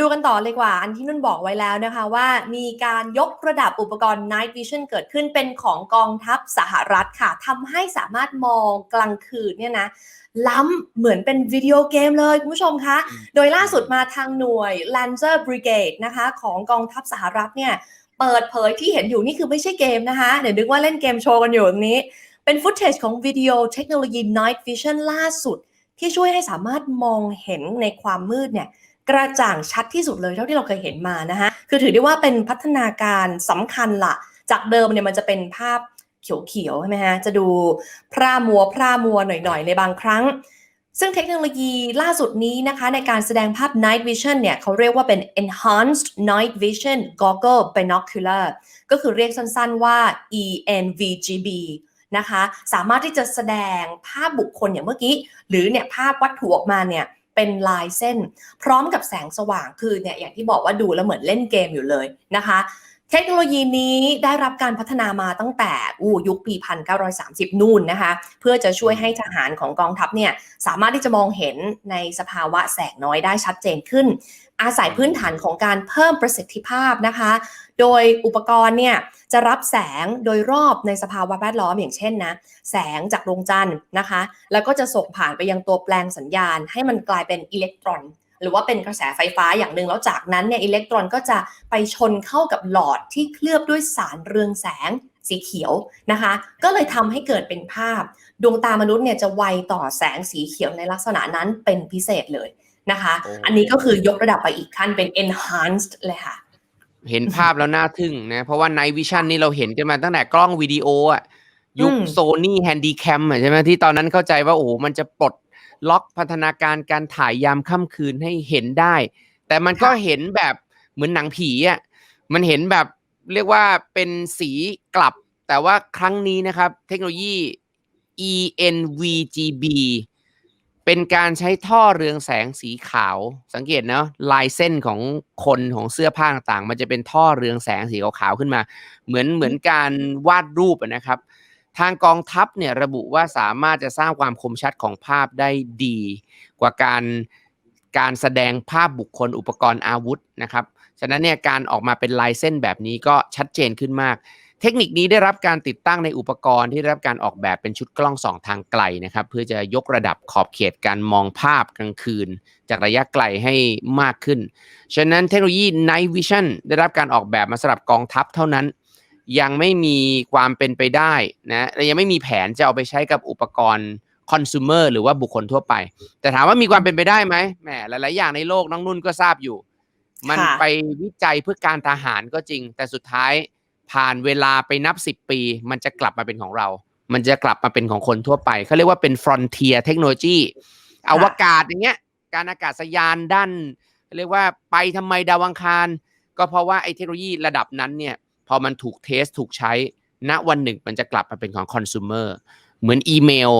ดูกันต่อเลยกว่า อันที่นุ่นบอกไว้แล้วนะคะว่ามีการยกระดับอุปกรณ์ Night Vision เกิดขึ้นเป็นของกองทัพสหรัฐค่ะทำให้สามารถมองกลางคืนเนี่ยนะล้ำเหมือนเป็นวิดีโอเกมเลย คุณผู้ชมคะ โดยล่าสุดมาทางหน่วย Lancer Brigade นะคะของกองทัพสหรัฐเนี่ยเปิดเผยที่เห็นอยู่นี่คือไม่ใช่เกมนะคะ เดี๋ยวนึกว่าเล่นเกมโชว์กันอยู่ตรงนี้ เป็นฟุตเทจของวิดีโอเทคโนโลยี Night Vision ล่าสุด ที่ช่วยให้สามารถมองเห็นในความมืดเนี่ย กระจ่างชัดที่สุดเลยเท่าที่เราเคยเห็นมานะคะคือถือได้ว่าเป็นพัฒนาการสำคัญละจากเดิมเนี่ยมันจะเป็นภาพเขียวๆใช่ไหมฮะจะดูพร่ามัวพร่ามัวหน่อยๆ ในบางครั้ง ซึ่งเทคโนโลยีล่าสุดนี้นะคะในการแสดงภาพ night vision เนี่ยเขาเรียกว่าเป็น enhanced night vision goggle binocular ก็คือเรียกสั้นๆว่า ENVGB นะคะ สามารถที่จะแสดงภาพบุคคลอย่างเมื่อกี้ หรือเนี่ยภาพวัตถุออกมาเนี่ย เป็นลายเส้น พร้อมกับแสงสว่างคือเนี่ยอย่างที่บอกว่าดูแล้วเหมือนเล่นเกมอยู่เลยนะคะ เทคโนโลยีนี้ได้รับการพัฒนามาตั้งแต่อู้ยุคปี 1930 นู่นนะคะ เพื่อจะช่วยให้ทหารของกองทัพเนี่ยสามารถที่จะมองเห็นในสภาวะแสงน้อยได้ชัดเจนขึ้น อาศัยพื้นฐานของการเพิ่มประสิทธิภาพนะคะ โดยอุปกรณ์เนี่ยจะรับแสงโดยรอบในสภาวะแวดล้อมอย่างเช่นนะแสงจากดวงจันทร์นะคะ แล้วก็จะส่งผ่านไปยังตัวแปลงสัญญาณ ให้มันกลายเป็นอิเล็กตรอน หรือว่าเป็นกระแสไฟฟ้าอย่างหนึ่งแล้วจากนั้นเนี่ยอิเล็กตรอนก็จะไปชนเข้ากับหลอดที่เคลือบด้วยสารเรืองแสงสีเขียวนะคะ ก็เลยทำให้เกิดเป็นภาพ ดวงตามนุษย์เนี่ยจะไวต่อแสงสีเขียวในลักษณะนั้นเป็นพิเศษเลยนะคะโอ้อันนี้ก็คือยกระดับไปอีกขั้นเป็น enhanced เลยค่ะ เห็นภาพแล้วน่าทึ่งนะ เพราะว่า Night Vision นี่เราเห็นกันมาตั้งแต่กล้องวิดีโออะยุคอืมโซนี่แฮนดี้แคมใช่ไหมที่ตอนนั้นเข้าใจว่าโอ้โหมันจะปลด ล็อกพัฒนาการการถ่ายยามค่ำคืนให้เห็นได้ แต่มันก็เห็นแบบเหมือนหนังผีอะมันเห็นแบบเรียกว่าเป็นสีกลับ แต่ว่าครั้งนี้นะครับ เทคโนโลยี ENVGB เป็นการใช้ท่อเรืองแสงสีขาว สังเกตเนาะลายเส้นของคนของเสื้อผ้าต่างๆ มันจะเป็นท่อเรืองแสงสีขาวๆขึ้นมา เหมือนเหมือนการวาดรูปอะนะครับ ทางกองทัพเนี่ยระบุว่าสามารถจะสร้างความคมชัดของภาพได้ดี กว่าการการแสดงภาพบุคคลอุปกรณ์อาวุธนะครับฉะนั้นเนี่ยการออกมาเป็นลายเส้นแบบนี้ก็ชัดเจนขึ้นมาก เทคนิคนี้ได้รับการติดตั้งในอุปกรณ์ที่ได้รับการออกแบบเป็นชุดกล้องสองทางไกลนะครับเพื่อจะยกระดับขอบเขตการมองภาพกลางคืน จากระยะไกลให้มากขึ้น ฉะนั้นเทคโนโลยี Night Vision ได้รับการออกแบบมาสำหรับกองทัพเท่านั้น ยังไม่มีความเป็นไปได้นะและยังไม่มีแผนจะเอาไปใช้กับอุปกรณ์คอน sumer หรือว่าบุคคลทั่วไป แต่ถามว่ามีความเป็นไปได้ไหมแหมหลาย ๆ อย่างในโลกน้องนุ่นก็ทราบอยู่ มันค่ะไปวิจัยเพื่อการทหารก็จริง แต่สุดท้ายผ่านเวลาไปนับสิบปี มันจะกลับมาเป็นของเรา มันจะกลับมาเป็นของคนทั่วไป เขาเรียกว่าเป็น frontier technology อวกาศอย่างเงี้ย การอากาศยานด้าน เรียกว่าไปทำไมดาวังคาร ก็เพราะว่าไอ้เทคโนโลยีระดับนั้นเนี่ย พอมันถูกเทสถูกใช้ ณวันหนึ่งมันจะกลับมาเป็นของคอน sumer เหมือนอีเมล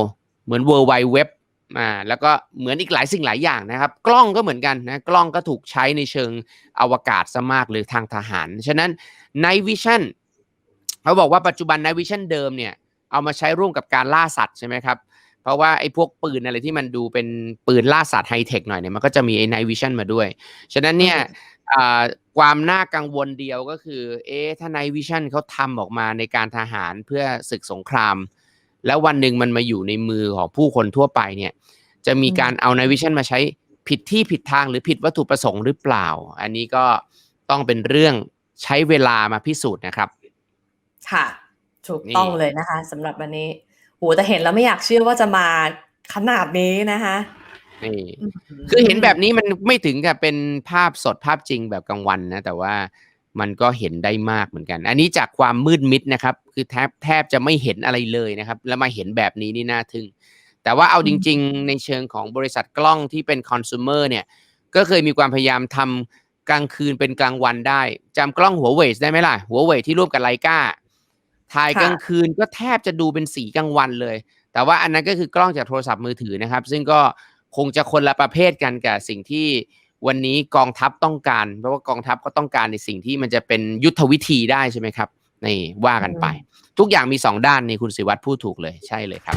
เหมือน World Wide Web อ่าแล้วก็เหมือนอีกหลายสิ่งหลายอย่างนะครับ กล้องก็เหมือนกันนะกล้องก็ถูกใช้ในเชิงอวกาศซะมากหรือทางทหาร ฉะนั้น Night Vision เขาบอกว่าปัจจุบัน Night Vision เดิมเนี่ยเอามาใช้ร่วมกับการล่าสัตว์ใช่ไหมครับ เพราะว่าไอ้พวกปืนอะไรที่มันดูเป็นปืนล่าสัตว์ไฮเทคหน่อยเนี่ยมันก็จะมีไอ้ Night Vision มาด้วย ฉะนั้นเนี่ยอ่าความน่ากังวลเดียวก็คือ เอ๊ะถ้า Night Vision เขาทำออกมาในการทหารเพื่อศึกสงคราม แล้ววันหนึ่งมันมาอยู่ในมือของผู้คนทั่วไปเนี่ย จะมีการเอา Night Vision มาใช้ผิดที่ผิดทางหรือผิดวัตถุประสงค์หรือเปล่า อันนี้ก็ต้องเป็นเรื่องใช้เวลามาพิสูจน์นะครับ ค่ะ ถูกนี่ต้องเลยนะคะสำหรับวันนี้โหแต่เห็นแล้วไม่อยากเชื่อว่าจะมาขนาดนี้นะคะนี่คือเห็นแบบนี้มันไม่ถึงกับเป็นภาพสดภาพจริงแบบกลางวันนะ แต่ว่ามันก็เห็นได้มากเหมือนกัน อันนี้จากความมืดมิดนะครับ คือแทบแทบจะไม่เห็นอะไรเลยนะครับ แล้วมาเห็นแบบนี้นี่น่าทึ่ง แต่ว่าเอาจริง ๆ ในเชิงของบริษัทกล้องที่เป็นคอน sumer เนี่ยก็เคยมีความพยายามทำกลางคืนเป็นกลางวันได้จำกล้องหัวเว่ยได้ไหมล่ะหัวเว่ยที่ร่วมกับไลกา ถ่ายค่ะกลางคืนก็แทบจะดูเป็นสีกลางวันเลย แต่ว่าอันนั้นก็คือกล้องจากโทรศัพท์มือถือนะครับ ซึ่งก็คงจะคนละประเภทกันกับสิ่งที่วันนี้กองทัพต้องการ เพราะว่ากองทัพก็ต้องการในสิ่งที่มันจะเป็นยุทธวิธีได้ใช่ไหมครับนี่ว่ากันไป ทุกอย่างมีสองด้านนี่คุณศิวัตรพูดถูกเลยใช่เลยครับ